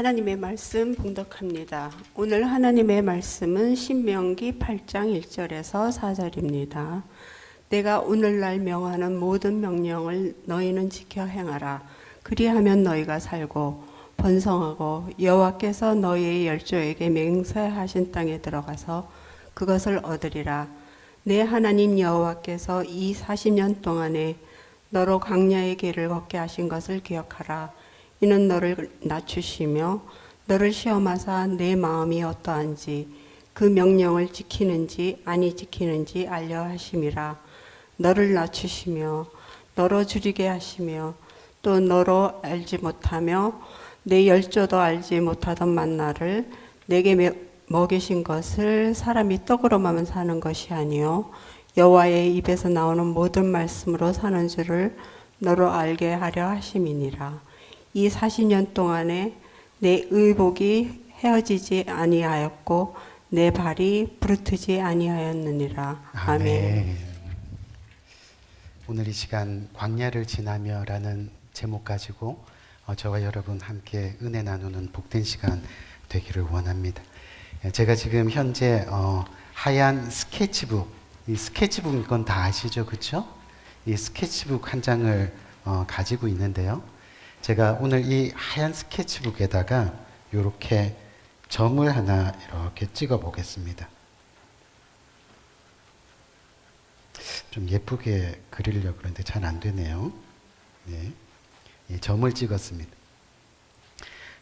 하나님의 말씀 봉독합니다. 오늘 하나님의 말씀은 신명기 8장 1절에서 4절입니다. 내가 오늘날 명하는 모든 명령을 너희는 지켜 행하라. 그리하면 너희가 살고 번성하고 여호와께서 너희의 열조에게 맹세하신 땅에 들어가서 그것을 얻으리라. 내 하나님 여호와께서 이 40년 동안에 너로 광야의 길을 걷게 하신 것을 기억하라. 이는 너를 낮추시며 너를 시험하사 내 마음이 어떠한지 그 명령을 지키는지 아니 지키는지 알려 하심이라. 너를 낮추시며 너로 줄이게 하시며 또 너로 알지 못하며 내 열조도 알지 못하던 만나를 내게 매- 먹이신 것을 사람이 떡으로만 사는 것이 아니요 여호와의 입에서 나오는 모든 말씀으로 사는 줄을 너로 알게 하려 하심이니라. 이 40년 동안에 내 의복이 헤어지지 아니하였고 내 발이 부르트지 아니하였느니라. 아멘. 오늘 이 시간 광야를 지나며라는 제목 가지고 어, 저와 여러분 함께 은혜 나누는 복된 시간 되기를 원합니다. 예, 제가 지금 현재 어, 하얀 스케치북, 이 스케치북 이건 다 아시죠, 그렇죠? 이 스케치북 한 장을 어, 가지고 있는데요. 제가 오늘 이 하얀 스케치북에다가 이렇게 점을 하나 이렇게 찍어 보겠습니다. 좀 예쁘게 그리려고 그러는데 잘 안 되네요. 네. 예, 점을 찍었습니다.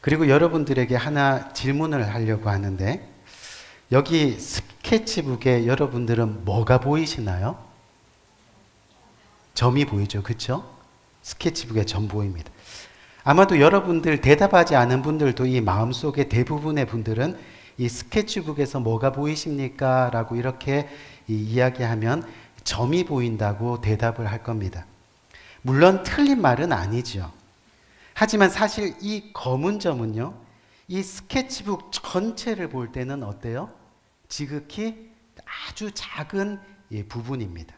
그리고 여러분들에게 하나 질문을 하려고 하는데 여기 스케치북에 여러분들은 뭐가 보이시나요? 점이 보이죠. 그렇죠? 스케치북에 점 보입니다. 아마도 여러분들 대답하지 않은 분들도 이 마음속에 대부분의 분들은 이 스케치북에서 뭐가 보이십니까? 라고 이렇게 이 이야기하면 점이 보인다고 대답을 할 겁니다. 물론 틀린 말은 아니죠. 하지만 사실 이 검은 점은요, 이 스케치북 전체를 볼 때는 어때요? 지극히 아주 작은 예, 부분입니다.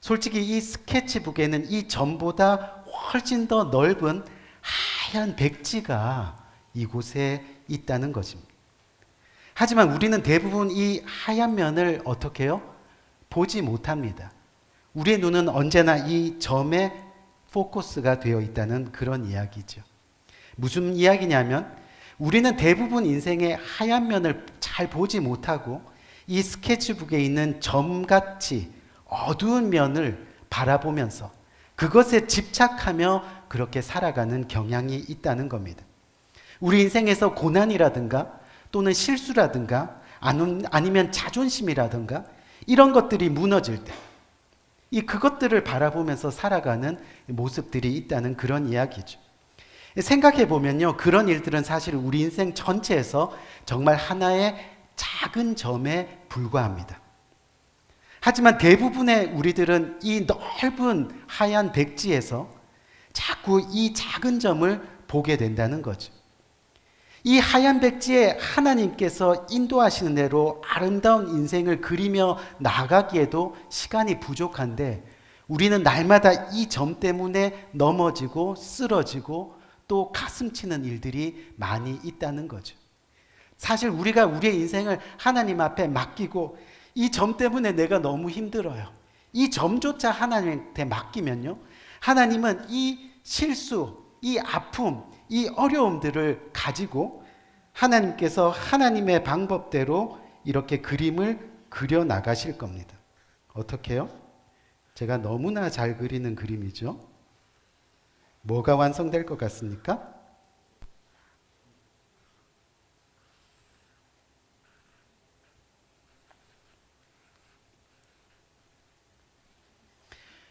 솔직히 이 스케치북에는 이 점보다 훨씬 더 넓은 하얀 백지가 이곳에 있다는 것입니다. 하지만 우리는 대부분 이 하얀 면을 어떻게 해요? 보지 못합니다. 우리의 눈은 언제나 이 점에 포커스가 되어 있다는 그런 이야기죠. 무슨 이야기냐면 우리는 대부분 인생의 하얀 면을 잘 보지 못하고 이 스케치북에 있는 점같이 어두운 면을 바라보면서 그것에 집착하며 그렇게 살아가는 경향이 있다는 겁니다. 우리 인생에서 고난이라든가 또는 실수라든가 아니- 아니면 자존심이라든가 이런 것들이 무너질 때, 이 그것들을 바라보면서 살아가는 모습들이 있다는 그런 이야기죠. 생각해 보면요, 그런 일들은 사실 우리 인생 전체에서 정말 하나의 작은 점에 불과합니다. 하지만 대부분의 우리들은 이 넓은 하얀 백지에서 자꾸 이 작은 점을 보게 된다는 거죠. 이 하얀 백지에 하나님께서 인도하시는 대로 아름다운 인생을 그리며 나가기에도 시간이 부족한데 우리는 날마다 이 점 때문에 넘어지고 쓰러지고 또 가슴 치는 일들이 많이 있다는 거죠. 사실 우리가 우리의 인생을 하나님 앞에 맡기고 이 점 때문에 내가 너무 힘들어요. 이 점조차 하나님한테 맡기면요. 하나님은 이 실수, 이 아픔, 이 어려움들을 가지고 하나님께서 하나님의 방법대로 이렇게 그림을 그려 나가실 겁니다. 어떻게요? 제가 너무나 잘 그리는 그림이죠. 뭐가 완성될 것 같습니까?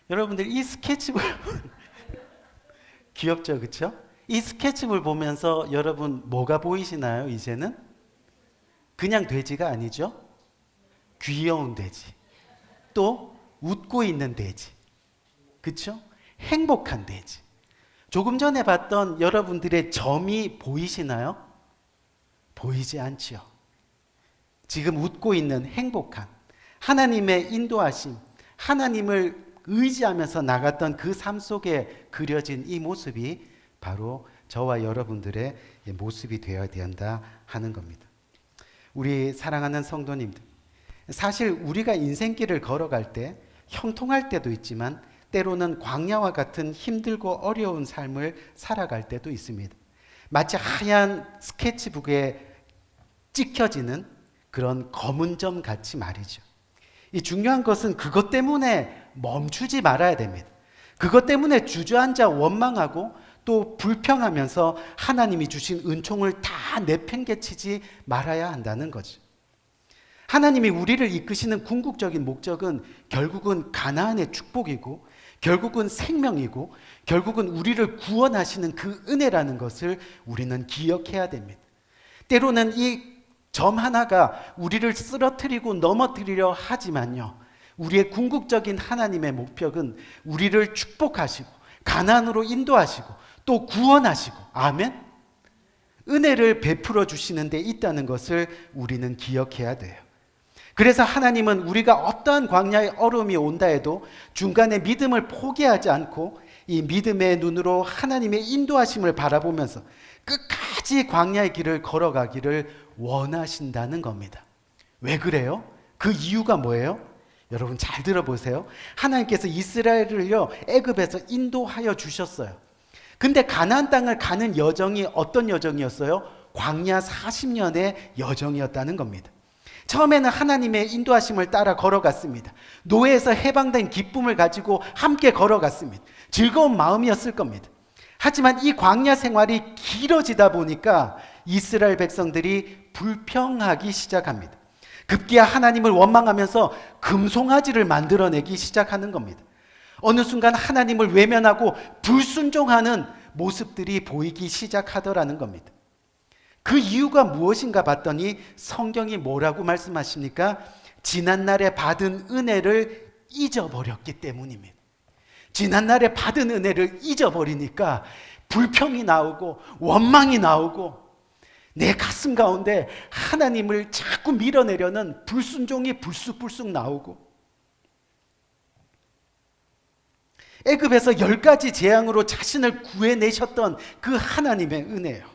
여러분들 이 스케치북 귀엽죠, 그렇죠? 이 스케치북을 보면서 여러분 뭐가 보이시나요? 이제는 그냥 돼지가 아니죠. 귀여운 돼지. 또 웃고 있는 돼지. 그렇죠? 행복한 돼지. 조금 전에 봤던 여러분들의 점이 보이시나요? 보이지 않지요. 지금 웃고 있는 행복한 하나님의 인도하심, 하나님을 의지하면서 나갔던 그 삶 속에 그려진 이 모습이 바로 저와 여러분들의 모습이 되어야 된다 하는 겁니다. 우리 사랑하는 성도님들, 사실 우리가 인생길을 걸어갈 때 형통할 때도 있지만 때로는 광야와 같은 힘들고 어려운 삶을 살아갈 때도 있습니다. 마치 하얀 스케치북에 찍혀지는 그런 검은 점 같이 말이죠. 이 중요한 것은 그것 때문에 멈추지 말아야 됩니다. 그것 때문에 주저앉아 원망하고 또 불평하면서 하나님이 주신 은총을 다 내팽개치지 말아야 한다는 거죠. 하나님이 우리를 이끄시는 궁극적인 목적은 결국은 가나안의 축복이고 결국은 생명이고 결국은 우리를 구원하시는 그 은혜라는 것을 우리는 기억해야 됩니다. 때로는 이 점 하나가 우리를 쓰러뜨리고 넘어뜨리려 하지만요. 우리의 궁극적인 하나님의 목표는 우리를 축복하시고 가난으로 인도하시고 또 구원하시고 아멘. 은혜를 베풀어 주시는 데 있다는 것을 우리는 기억해야 돼요. 그래서 하나님은 우리가 어떠한 광야의 어려움이 온다 해도 중간에 믿음을 포기하지 않고 이 믿음의 눈으로 하나님의 인도하심을 바라보면서 끝까지 광야의 길을 걸어가기를 원하신다는 겁니다. 왜 그래요? 그 이유가 뭐예요? 여러분 잘 들어보세요. 하나님께서 이스라엘을요 애굽에서 인도하여 주셨어요. 근데 가나안 땅을 가는 여정이 어떤 여정이었어요? 광야 40년의 여정이었다는 겁니다. 처음에는 하나님의 인도하심을 따라 걸어갔습니다. 노예에서 해방된 기쁨을 가지고 함께 걸어갔습니다. 즐거운 마음이었을 겁니다. 하지만 이 광야 생활이 길어지다 보니까 이스라엘 백성들이 불평하기 시작합니다. 급기야 하나님을 원망하면서 금송아지를 만들어내기 시작하는 겁니다. 어느 순간 하나님을 외면하고 불순종하는 모습들이 보이기 시작하더라는 겁니다. 그 이유가 무엇인가 봤더니 성경이 뭐라고 말씀하십니까? 지난날에 받은 은혜를 잊어버렸기 때문입니다. 지난날에 받은 은혜를 잊어버리니까 불평이 나오고 원망이 나오고 내 가슴 가운데 하나님을 자꾸 밀어내려는 불순종이 불쑥불쑥 나오고 애굽에서 열 가지 재앙으로 자신을 구해내셨던 그 하나님의 은혜요.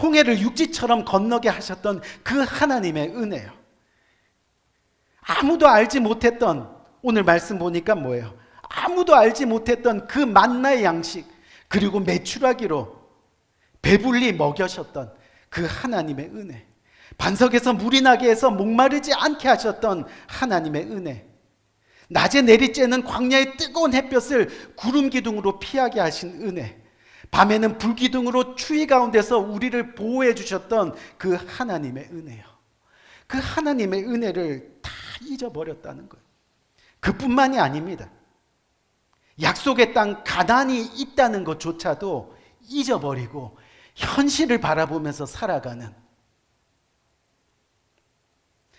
홍해를 육지처럼 건너게 하셨던 그 하나님의 은혜요. 아무도 알지 못했던 오늘 말씀 보니까 뭐예요? 아무도 알지 못했던 그 만나의 양식 그리고 메추라기로 배불리 먹여셨던 그 하나님의 은혜. 반석에서 물이 나게 해서 목마르지 않게 하셨던 하나님의 은혜. 낮에 내리쬐는 광야의 뜨거운 햇볕을 구름 기둥으로 피하게 하신 은혜. 밤에는 불 기둥으로 추위 가운데서 우리를 보호해 주셨던 그 하나님의 은혜요. 그 하나님의 은혜를 다 잊어버렸다는 거예요. 그뿐만이 아닙니다. 약속의 땅 가난이 있다는 것조차도 잊어버리고 현실을 바라보면서 살아가는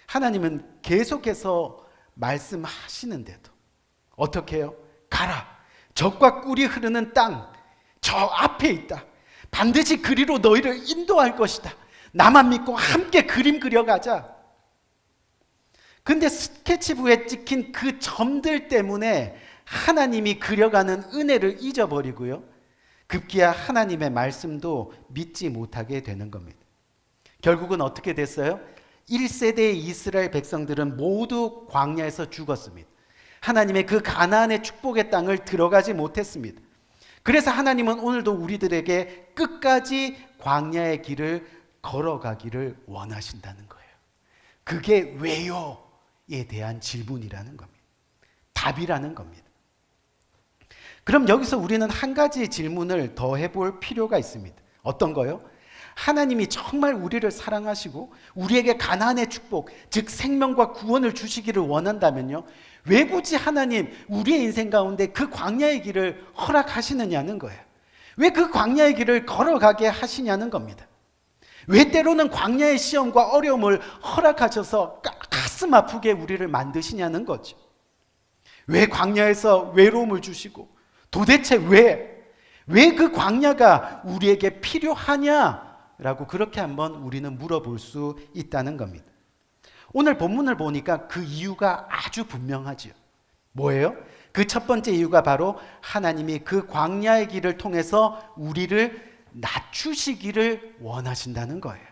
하나님은 계속해서 말씀하시는데도 어떻게 해요? 가라. 적과 꿀이 흐르는 땅, 저 앞에 있다. 반드시 그리로 너희를 인도할 것이다. 나만 믿고 함께 그림 그려가자. 근데 스케치북에 찍힌 그 점들 때문에 하나님이 그려가는 은혜를 잊어버리고요. 급기야 하나님의 말씀도 믿지 못하게 되는 겁니다. 결국은 어떻게 됐어요? 1세대의 이스라엘 백성들은 모두 광야에서 죽었습니다. 하나님의 그 가나안의 축복의 땅을 들어가지 못했습니다. 그래서 하나님은 오늘도 우리들에게 끝까지 광야의 길을 걸어가기를 원하신다는 거예요. 그게 왜요에 대한 질문이라는 겁니다. 답이라는 겁니다. 그럼 여기서 우리는 한 가지 질문을 더 해볼 필요가 있습니다. 어떤 거요? 하나님이 정말 우리를 사랑하시고 우리에게 가난의 축복, 즉 생명과 구원을 주시기를 원한다면요. 왜 굳이 하나님 우리의 인생 가운데 그 광야의 길을 허락하시느냐는 거예요. 왜 그 광야의 길을 걸어가게 하시냐는 겁니다. 왜 때로는 광야의 시험과 어려움을 허락하셔서 가슴 아프게 우리를 만드시냐는 거죠. 왜 광야에서 외로움을 주시고 도대체 왜, 왜 그 광야가 우리에게 필요하냐 라고 그렇게 한번 우리는 물어볼 수 있다는 겁니다. 오늘 본문을 보니까 그 이유가 아주 분명하지요. 뭐예요? 그 첫 번째 이유가 바로 하나님이 그 광야의 길을 통해서 우리를 낮추시기를 원하신다는 거예요.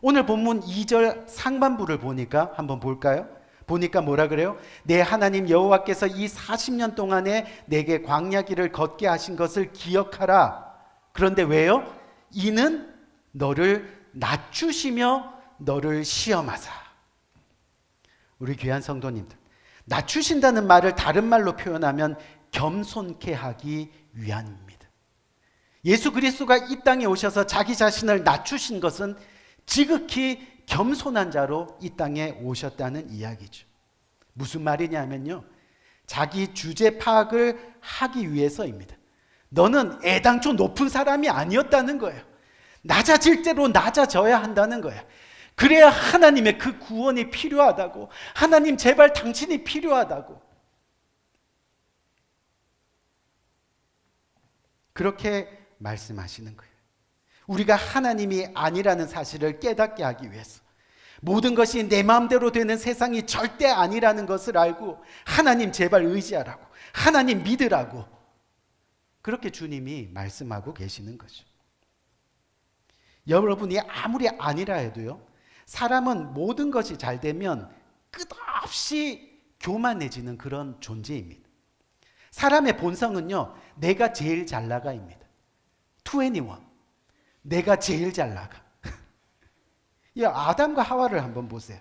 오늘 본문 2절 상반부를 보니까 한번 볼까요? 보니까 뭐라 그래요? 내 하나님 여호와께서 이 40년 동안에 내게 광야 길을 걷게 하신 것을 기억하라. 그런데 왜요? 이는 너를 낮추시며 너를 시험하사. 우리 귀한 성도님들, 낮추신다는 말을 다른 말로 표현하면 겸손케 하기 위함입니다. 예수 그리스도가 이 땅에 오셔서 자기 자신을 낮추신 것은 지극히 겸손한 자로 이 땅에 오셨다는 이야기죠. 무슨 말이냐면요. 자기 주제 파악을 하기 위해서입니다. 너는 애당초 높은 사람이 아니었다는 거예요. 낮아질 대로 낮아져야 한다는 거예요. 그래야 하나님의 그 구원이 필요하다고. 하나님 제발 당신이 필요하다고. 그렇게 말씀하시는 거예요. 우리가 하나님이 아니라는 사실을 깨닫게 하기 위해서 모든 것이 내 마음대로 되는 세상이 절대 아니라는 것을 알고 하나님 제발 의지하라고 하나님 믿으라고 그렇게 주님이 말씀하고 계시는 거죠. 여러분이 아무리 아니라 해도요. 사람은 모든 것이 잘 되면 끝없이 교만해지는 그런 존재입니다. 사람의 본성은요. 내가 제일 잘 나가입니다. 21. 내가 제일 잘 나가. 야, 아담과 하와를 한번 보세요.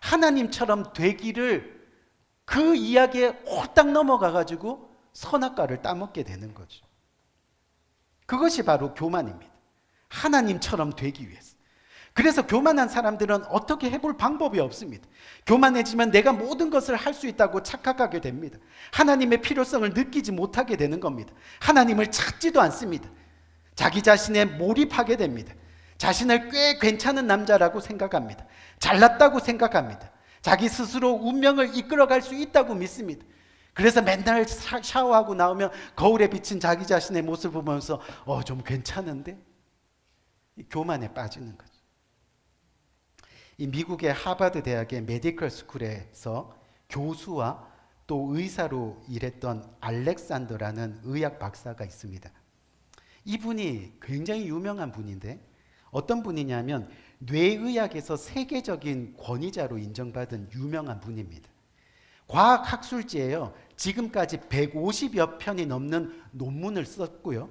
하나님처럼 되기를 그 이야기에 홀딱 넘어가 가지고 선악과를 따먹게 되는 거죠. 그것이 바로 교만입니다. 하나님처럼 되기 위해서. 그래서 교만한 사람들은 어떻게 해볼 방법이 없습니다. 교만해지면 내가 모든 것을 할 수 있다고 착각하게 됩니다. 하나님의 필요성을 느끼지 못하게 되는 겁니다. 하나님을 찾지도 않습니다. 자기 자신에 몰입하게 됩니다. 자신을 꽤 괜찮은 남자라고 생각합니다. 잘났다고 생각합니다. 자기 스스로 운명을 이끌어갈 수 있다고 믿습니다. 그래서 맨날 샤- 샤워하고 나오면 거울에 비친 자기 자신의 모습을 보면서 어, 좀 괜찮은데? 이 교만에 빠지는 거죠. 이 미국의 하버드 대학의 메디컬 스쿨에서 교수와 또 의사로 일했던 알렉산더라는 의학 박사가 있습니다. 이분이 굉장히 유명한 분인데 어떤 분이냐면 뇌의학에서 세계적인 권위자로 인정받은 유명한 분입니다. 과학학술지에요. 지금까지 150여 편이 넘는 논문을 썼고요.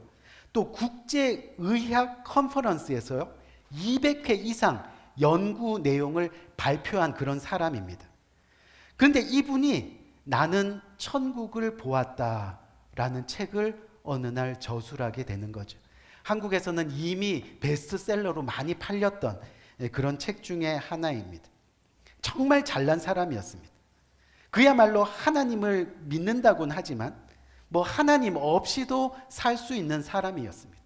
또 국제의학 컨퍼런스에서요. 200회 이상 연구 내용을 발표한 그런 사람입니다. 그런데 이분이 나는 천국을 보았다라는 책을 어느 날 저술하게 되는 거죠. 한국에서는 이미 베스트셀러로 많이 팔렸던 예, 그런 책 중에 하나입니다. 정말 잘난 사람이었습니다. 그야말로 하나님을 믿는다고는 하지만 뭐 하나님 없이도 살 수 있는 사람이었습니다.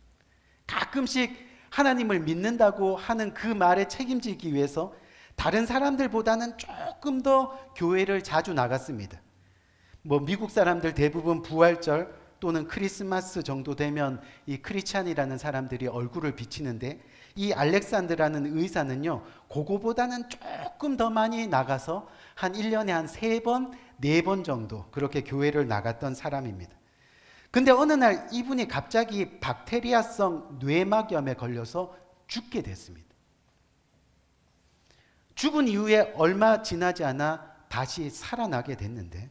가끔씩 하나님을 믿는다고 하는 그 말에 책임지기 위해서 다른 사람들보다는 조금 더 교회를 자주 나갔습니다. 뭐 미국 사람들 대부분 부활절 또는 크리스마스 정도 되면 이 크리찬이라는 사람들이 얼굴을 비치는데 이 알렉산드라는 의사는요, 그거보다는 조금 더 많이 나가서 한 1년에 한세 번, 네번 정도 그렇게 교회를 나갔던 사람입니다. 근데 어느 날 이분이 갑자기 박테리아성 뇌막염에 걸려서 죽게 됐습니다. 죽은 이후에 얼마 지나지 않아 다시 살아나게 됐는데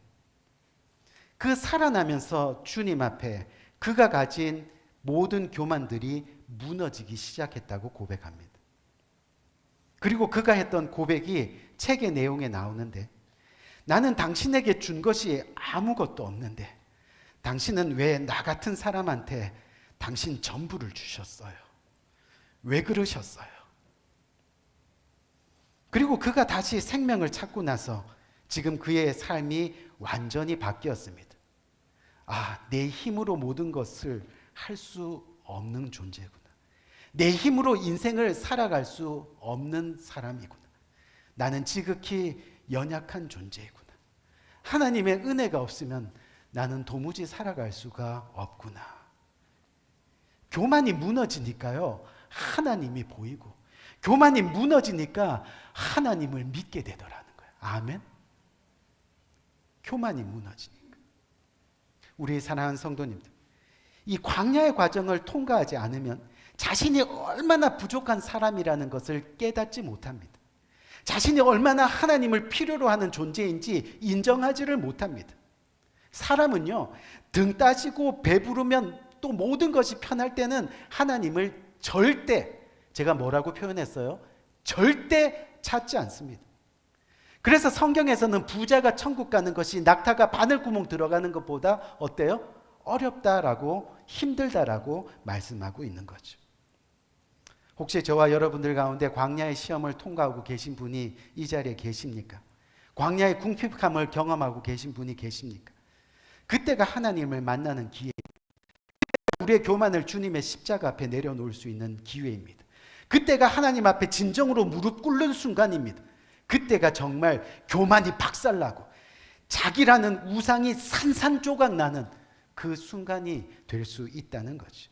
그 살아나면서 주님 앞에 그가 가진 모든 교만들이 무너지기 시작했다고 고백합니다. 그리고 그가 했던 고백이 책의 내용에 나오는데 나는 당신에게 준 것이 아무것도 없는데 당신은 왜 나 같은 사람한테 당신 전부를 주셨어요? 왜 그러셨어요? 그리고 그가 다시 생명을 찾고 나서 지금 그의 삶이 완전히 바뀌었습니다. 아, 내 힘으로 모든 것을 할 수 없는 존재구나. 내 힘으로 인생을 살아갈 수 없는 사람이구나. 나는 지극히 연약한 존재이구나. 하나님의 은혜가 없으면 나는 도무지 살아갈 수가 없구나. 교만이 무너지니까요, 하나님이 보이고, 교만이 무너지니까 하나님을 믿게 되더라는 거예요. 아멘. 교만이 무너지니까. 우리 사랑하는 성도님들, 이 광야의 과정을 통과하지 않으면 자신이 얼마나 부족한 사람이라는 것을 깨닫지 못합니다. 자신이 얼마나 하나님을 필요로 하는 존재인지 인정하지를 못합니다. 사람은요, 등 따지고 배부르면 또 모든 것이 편할 때는 하나님을 절대, 제가 뭐라고 표현했어요? 절대 찾지 않습니다. 그래서 성경에서는 부자가 천국 가는 것이 낙타가 바늘구멍 들어가는 것보다 어때요? 어렵다라고 힘들다라고 말씀하고 있는 거죠. 혹시 저와 여러분들 가운데 광야의 시험을 통과하고 계신 분이 이 자리에 계십니까? 광야의 궁핍함을 경험하고 계신 분이 계십니까? 그때가 하나님을 만나는 기회. 우리의 교만을 주님의 십자가 앞에 내려놓을 수 있는 기회입니다. 그때가 하나님 앞에 진정으로 무릎 꿇는 순간입니다. 그때가 정말 교만이 박살나고 자기라는 우상이 산산조각 나는 그 순간이 될 수 있다는 거죠.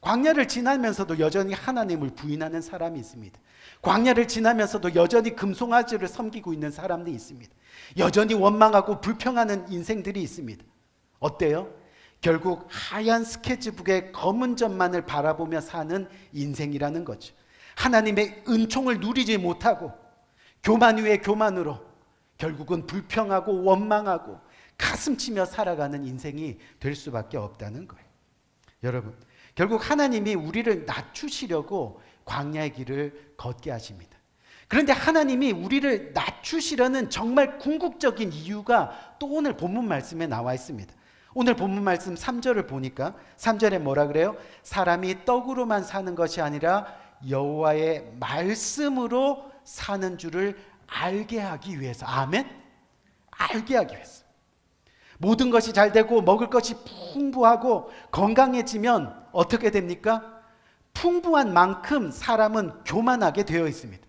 광야를 지나면서도 여전히 하나님을 부인하는 사람이 있습니다. 광야를 지나면서도 여전히 금송아지를 섬기고 있는 사람들이 있습니다. 여전히 원망하고 불평하는 인생들이 있습니다. 어때요? 결국 하얀 스케치북에 검은 점만을 바라보며 사는 인생이라는 거죠. 하나님의 은총을 누리지 못하고 교만 위에 교만으로 결국은 불평하고 원망하고 가슴 치며 살아가는 인생이 될 수밖에 없다는 거예요. 여러분, 결국 하나님이 우리를 낮추시려고 광야의 길을 걷게 하십니다. 그런데 하나님이 우리를 낮추시려는 정말 궁극적인 이유가 또 오늘 본문 말씀에 나와 있습니다. 오늘 본문 말씀 3절을 보니까 3절에 뭐라 그래요? 사람이 떡으로만 사는 것이 아니라 여호와의 말씀으로 사는 줄을 알게 하기 위해서. 아멘. 알게 하기 위해서. 모든 것이 잘 되고 먹을 것이 풍부하고 건강해지면 어떻게 됩니까? 풍부한 만큼 사람은 교만하게 되어 있습니다.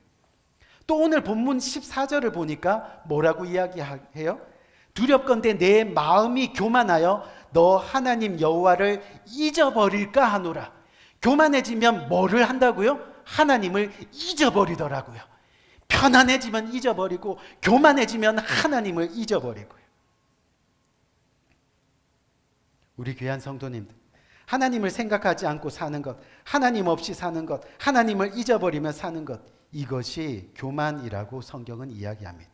또 오늘 본문 14절을 보니까 뭐라고 이야기해요? 두렵건대 내 마음이 교만하여 너 하나님 여호와를 잊어버릴까 하노라. 교만해지면 뭐를 한다고요? 하나님을 잊어버리더라고요. 편안해지면 잊어버리고 교만해지면 하나님을 잊어버리고요. 우리 귀한 성도님들, 하나님을 생각하지 않고 사는 것, 하나님 없이 사는 것, 하나님을 잊어버리며 사는 것, 이것이 교만이라고 성경은 이야기합니다.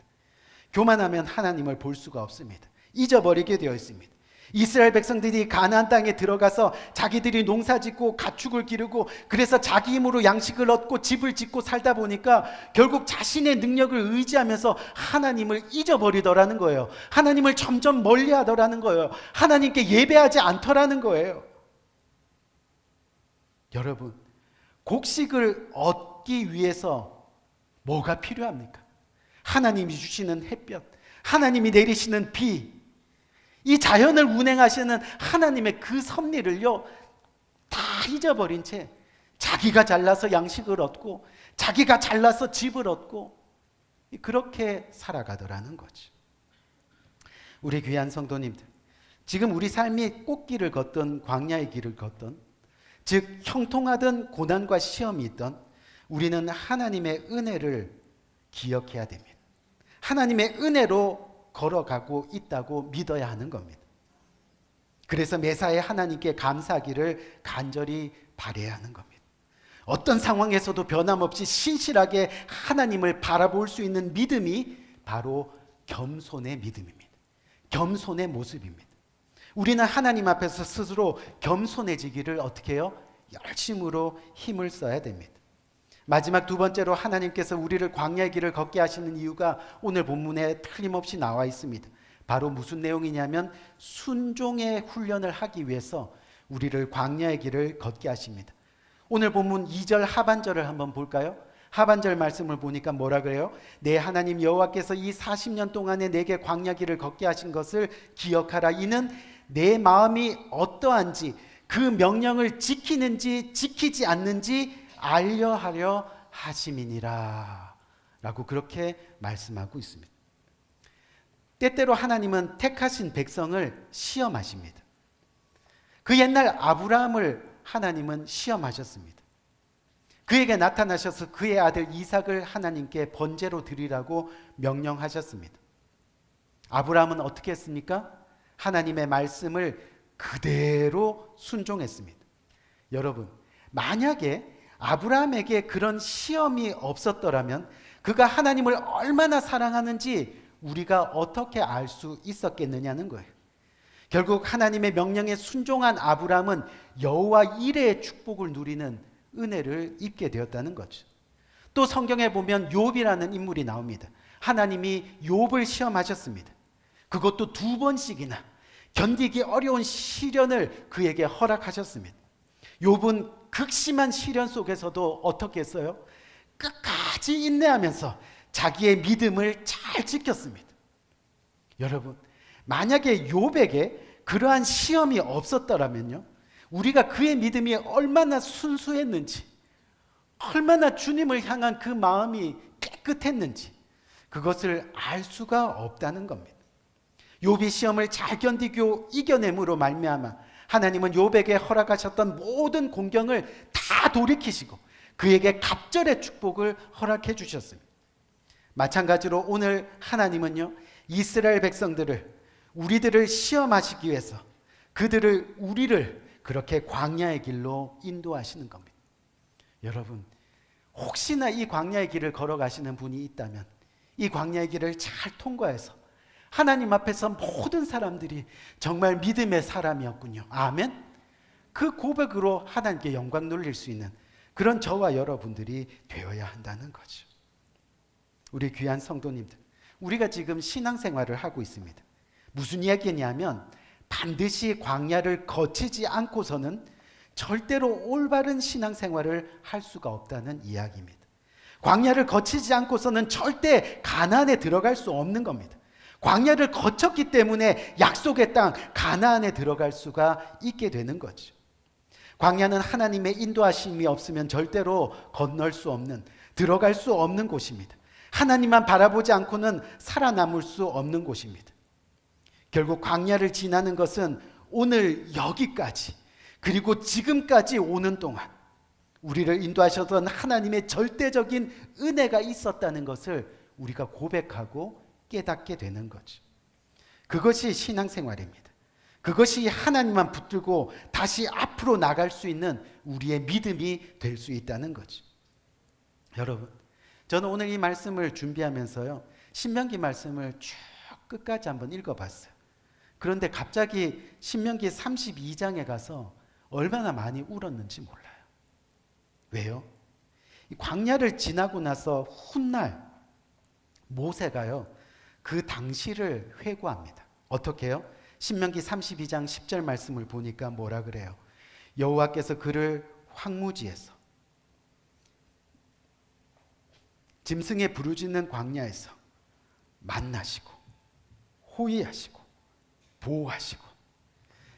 교만하면 하나님을 볼 수가 없습니다. 잊어버리게 되어 있습니다. 이스라엘 백성들이 가나안 땅에 들어가서 자기들이 농사 짓고 가축을 기르고 그래서 자기 힘으로 양식을 얻고 집을 짓고 살다 보니까 결국 자신의 능력을 의지하면서 하나님을 잊어버리더라는 거예요. 하나님을 점점 멀리 하더라는 거예요. 하나님께 예배하지 않더라는 거예요. 여러분, 곡식을 얻기 위해서 뭐가 필요합니까? 하나님이 주시는 햇볕, 하나님이 내리시는 비, 이 자연을 운행하시는 하나님의 그 섭리를요, 다 잊어버린 채 자기가 잘나서 양식을 얻고, 자기가 잘나서 집을 얻고, 그렇게 살아가더라는 거죠. 우리 귀한 성도님들, 지금 우리 삶이 꽃길을 걷던 광야의 길을 걷던, 즉 형통하던 고난과 시험이 있던 우리는 하나님의 은혜를 기억해야 됩니다. 하나님의 은혜로 걸어가고 있다고 믿어야 하는 겁니다. 그래서 매사에 하나님께 감사하기를 간절히 바래야 하는 겁니다. 어떤 상황에서도 변함없이 신실하게 하나님을 바라볼 수 있는 믿음이 바로 겸손의 믿음입니다. 겸손의 모습입니다. 우리는 하나님 앞에서 스스로 겸손해지기를 어떻게 해요? 열심으로 힘을 써야 됩니다. 마지막 두 번째로 하나님께서 우리를 광야의 길을 걷게 하시는 이유가 오늘 본문에 틀림없이 나와 있습니다. 바로 무슨 내용이냐면 순종의 훈련을 하기 위해서 우리를 광야의 길을 걷게 하십니다. 오늘 본문 2절 하반절을 한번 볼까요? 하반절 말씀을 보니까 뭐라 그래요? 내 하나님 여호와께서 이 40년 동안에 내게 광야 길을 걷게 하신 것을 기억하라. 이는 내 마음이 어떠한지 그 명령을 지키는지 지키지 않는지 알려하려 하심이니라. 라고 그렇게 말씀하고 있습니다. 때때로 하나님은 택하신 백성을 시험하십니다. 그 옛날 아브라함을 하나님은 시험하셨습니다. 그에게 나타나셔서 그의 아들 이삭을 하나님께 번제로 드리라고 명령하셨습니다. 아브라함은 어떻게 했습니까? 하나님의 말씀을 그대로 순종했습니다. 여러분, 만약에 아브라함에게 그런 시험이 없었더라면 그가 하나님을 얼마나 사랑하는지 우리가 어떻게 알 수 있었겠느냐는 거예요. 결국 하나님의 명령에 순종한 아브라함은 여호와 이레의 축복을 누리는 은혜를 입게 되었다는 거죠. 또 성경에 보면 욥이라는 인물이 나옵니다. 하나님이 욥을 시험하셨습니다. 그것도 두 번씩이나 견디기 어려운 시련을 그에게 허락하셨습니다. 욥은 극심한 시련 속에서도 어떻게 했어요? 끝까지 인내하면서 자기의 믿음을 잘 지켰습니다. 여러분, 만약에 욥에게 그러한 시험이 없었더라면요. 우리가 그의 믿음이 얼마나 순수했는지, 얼마나 주님을 향한 그 마음이 깨끗했는지 그것을 알 수가 없다는 겁니다. 욥이 시험을 잘 견디고 이겨냄으로 말미암아 하나님은 욥에게 허락하셨던 모든 공경을 다 돌이키시고 그에게 갑절의 축복을 허락해 주셨습니다. 마찬가지로 오늘 하나님은요 이스라엘 백성들을 우리들을 시험하시기 위해서 그들을 우리를 그렇게 광야의 길로 인도하시는 겁니다. 여러분 혹시나 이 광야의 길을 걸어가시는 분이 있다면 이 광야의 길을 잘 통과해서 하나님 앞에서 모든 사람들이 정말 믿음의 사람이었군요. 아멘. 그 고백으로 하나님께 영광 돌릴 수 있는 그런 저와 여러분들이 되어야 한다는 거죠. 우리 귀한 성도님들, 우리가 지금 신앙생활을 하고 있습니다. 무슨 이야기냐면 반드시 광야를 거치지 않고서는 절대로 올바른 신앙생활을 할 수가 없다는 이야기입니다. 광야를 거치지 않고서는 절대 가나안에 들어갈 수 없는 겁니다. 광야를 거쳤기 때문에 약속의 땅 가나안에 들어갈 수가 있게 되는 거죠. 광야는 하나님의 인도하심이 없으면 절대로 건널 수 없는 들어갈 수 없는 곳입니다. 하나님만 바라보지 않고는 살아남을 수 없는 곳입니다. 결국 광야를 지나는 것은 오늘 여기까지 그리고 지금까지 오는 동안 우리를 인도하셨던 하나님의 절대적인 은혜가 있었다는 것을 우리가 고백하고 깨닫게 되는 거죠. 그것이 신앙생활입니다. 그것이 하나님만 붙들고 다시 앞으로 나갈 수 있는 우리의 믿음이 될 수 있다는 거죠. 여러분, 저는 오늘 이 말씀을 준비하면서요, 신명기 말씀을 쭉 끝까지 한번 읽어봤어요. 그런데 갑자기 신명기 32장에 가서 얼마나 많이 울었는지 몰라요. 왜요? 이 광야를 지나고 나서 훗날 모세가요, 그 당시를 회고합니다. 어떻게 해요? 신명기 32장 10절 말씀을 보니까 뭐라 그래요? 여호와께서 그를 황무지에서 짐승의 부르짖는 광야에서 만나시고 호위하시고 보호하시고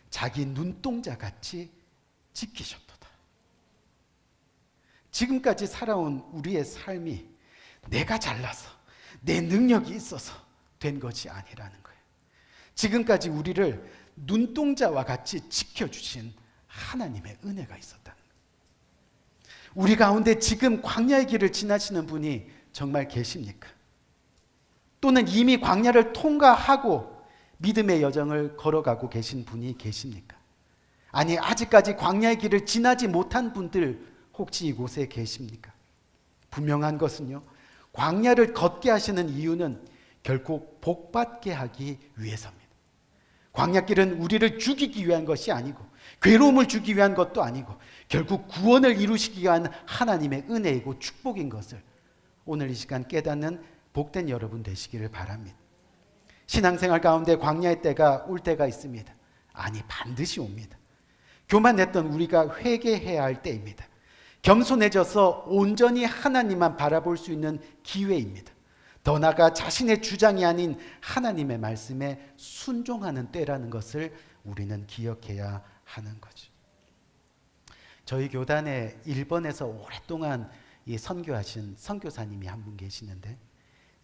자기 눈동자 같이 지키셨도다. 지금까지 살아온 우리의 삶이 내가 잘나서 내 능력이 있어서 된 것이 아니라는 거예요. 지금까지 우리를 눈동자와 같이 지켜주신 하나님의 은혜가 있었다는 거예요. 우리 가운데 지금 광야의 길을 지나시는 분이 정말 계십니까? 또는 이미 광야를 통과하고 믿음의 여정을 걸어가고 계신 분이 계십니까? 아니, 아직까지 광야의 길을 지나지 못한 분들 혹시 이곳에 계십니까? 분명한 것은요, 광야를 걷게 하시는 이유는 결국 복받게 하기 위해서입니다. 광야길은 우리를 죽이기 위한 것이 아니고 괴로움을 주기 위한 것도 아니고 결국 구원을 이루시기 위한 하나님의 은혜이고 축복인 것을 오늘 이 시간 깨닫는 복된 여러분 되시기를 바랍니다. 신앙생활 가운데 광야의 때가 올 때가 있습니다. 아니 반드시 옵니다. 교만했던 우리가 회개해야 할 때입니다. 겸손해져서 온전히 하나님만 바라볼 수 있는 기회입니다. 더 나아가 자신의 주장이 아닌 하나님의 말씀에 순종하는 때라는 것을 우리는 기억해야 하는 거죠. 저희 교단에 일본에서 오랫동안 이 선교하신 선교사님이 한 분 계시는데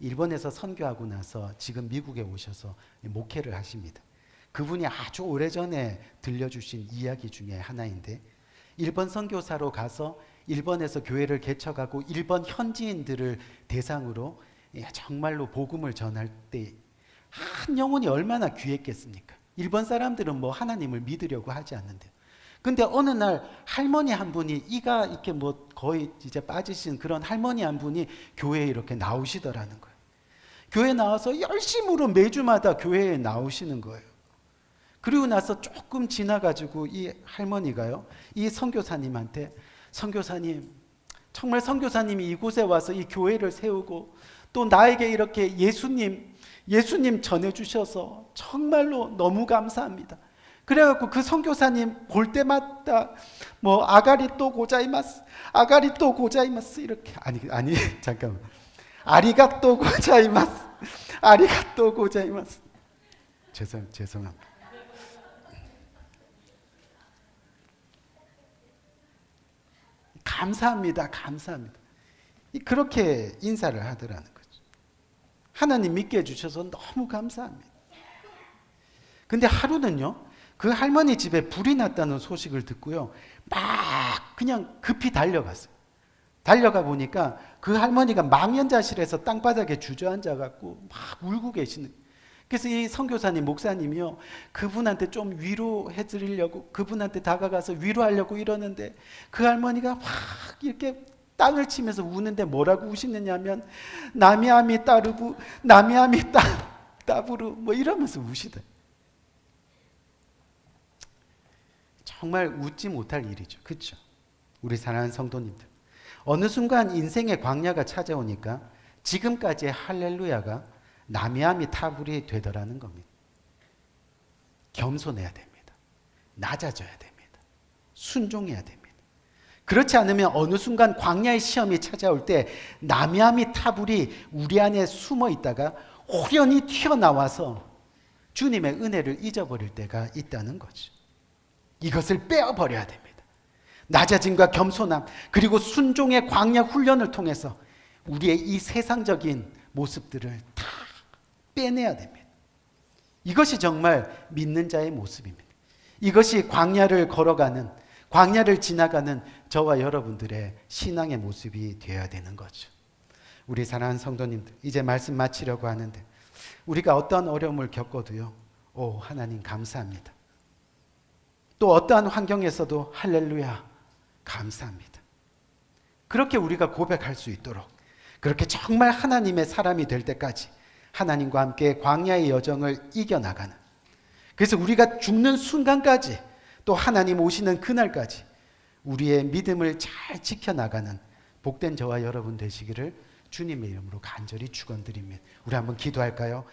일본에서 선교하고 나서 지금 미국에 오셔서 목회를 하십니다. 그분이 아주 오래전에 들려주신 이야기 중에 하나인데 일본 선교사로 가서 일본에서 교회를 개척하고 일본 현지인들을 대상으로 정말로 복음을 전할 때 한 영혼이 얼마나 귀했겠습니까? 일본 사람들은 뭐 하나님을 믿으려고 하지 않는데 근데 어느 날 할머니 한 분이 이가 이렇게 뭐 거의 이제 빠지신 그런 할머니 한 분이 교회에 이렇게 나오시더라는 거예요. 교회 나와서 열심으로 매주마다 교회에 나오시는 거예요. 그리고 나서 조금 지나가지고 이 할머니가요, 이 선교사님한테 선교사님, 정말 선교사님이 이곳에 와서 이 교회를 세우고 또 나에게 이렇게 예수님, 예수님 전해주셔서 정말로 너무 감사합니다. 그래갖고 그 선교사님 볼 때마다 뭐 아가리 또 고자이마스, 아가리 또 고자이마스 이렇게 아니 아니 잠깐만 아리가 또 고자이마스, 아리가 또 고자이마스 죄송 죄송합니다. 감사합니다, 감사합니다. 이 그렇게 인사를 하더라는 거죠. 하나님 믿게 해주셔서 너무 감사합니다. 근데 하루는요, 그 할머니 집에 불이 났다는 소식을 듣고요, 막 그냥 급히 달려갔어요. 달려가 보니까 그 할머니가 망연자실해서 땅바닥에 주저앉아 갖고 막 울고 계시는. 그래서 이 선교사님 목사님이요 그분한테 좀 위로해 드리려고 그분한테 다가가서 위로하려고 이러는데 그 할머니가 막 이렇게 땅을 치면서 우는데 뭐라고 우시느냐면 남이함이 따르고 남이함이 따 따부르 뭐 이러면서 우시대. 정말 웃지 못할 일이죠. 그렇죠? 우리 사랑하는 성도님들. 어느 순간 인생의 광야가 찾아오니까 지금까지의 할렐루야가 남이함이 타불이 되더라는 겁니다. 겸손해야 됩니다. 낮아져야 됩니다. 순종해야 됩니다. 그렇지 않으면 어느 순간 광야의 시험이 찾아올 때 남이함이 타불이 우리 안에 숨어 있다가 호련히 튀어나와서 주님의 은혜를 잊어버릴 때가 있다는 거죠. 이것을 빼어버려야 됩니다. 낮아짐과 겸손함 그리고 순종의 광야 훈련을 통해서 우리의 이 세상적인 모습들을 다 빼내야 됩니다. 이것이 정말 믿는 자의 모습입니다. 이것이 광야를 걸어가는 광야를 지나가는 저와 여러분들의 신앙의 모습이 되어야 되는 거죠. 우리 사랑하는 성도님들 이제 말씀 마치려고 하는데 우리가 어떠한 어려움을 겪어도요. 오 하나님 감사합니다. 또 어떠한 환경에서도 할렐루야 감사합니다. 그렇게 우리가 고백할 수 있도록 그렇게 정말 하나님의 사람이 될 때까지 하나님과 함께 광야의 여정을 이겨나가는 그래서 우리가 죽는 순간까지 또 하나님 오시는 그날까지 우리의 믿음을 잘 지켜나가는 복된 저와 여러분 되시기를 주님의 이름으로 간절히 축원드립니다. 우리 한번 기도할까요?